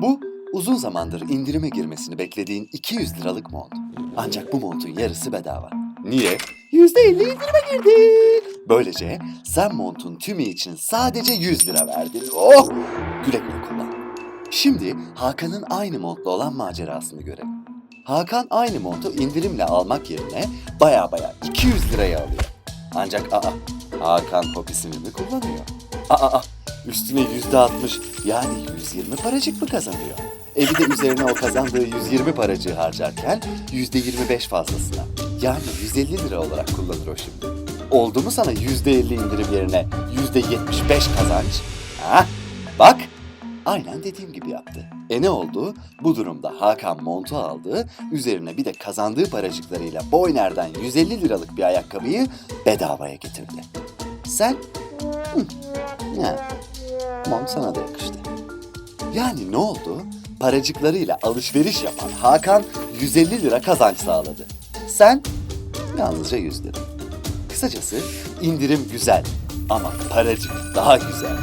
Bu uzun zamandır indirime girmesini beklediğin 200 liralık mont. Ancak bu montun yarısı bedava. Niye? %50 indirime girdin. Böylece sen montun tümü için sadece 100 lira verdin. Oh! Güle güle kullan. Şimdi Hakan'ın aynı montla olan macerasını görelim. Hakan aynı montu indirimle almak yerine baya baya 200 liraya alıyor. Ancak aa Hakan popisini mi kullanıyor? Aa, aa üstüne yüzde 60 yani 120 paracık mı kazanıyor? Evi de üzerine o kazandığı 120 paracığı harcarken yüzde 25 fazlasına yani 150 lira olarak kullanır o şimdi. Oldu mu sana yüzde 50 indirim yerine yüzde 75 kazanç? Ha? Bak Aynen dediğim gibi yaptı. E ne oldu? Bu durumda Hakan montu aldı, üzerine bir de kazandığı paracıklarıyla Boyner'den 150 liralık bir ayakkabıyı bedavaya getirdi. Sen? Hı. Ya, mont sana da yakıştı. Yani ne oldu? Paracıklarıyla alışveriş yapan Hakan 150 lira kazanç sağladı. Sen yalnızca 100 lira. Kısacası indirim güzel ama paracık daha güzel.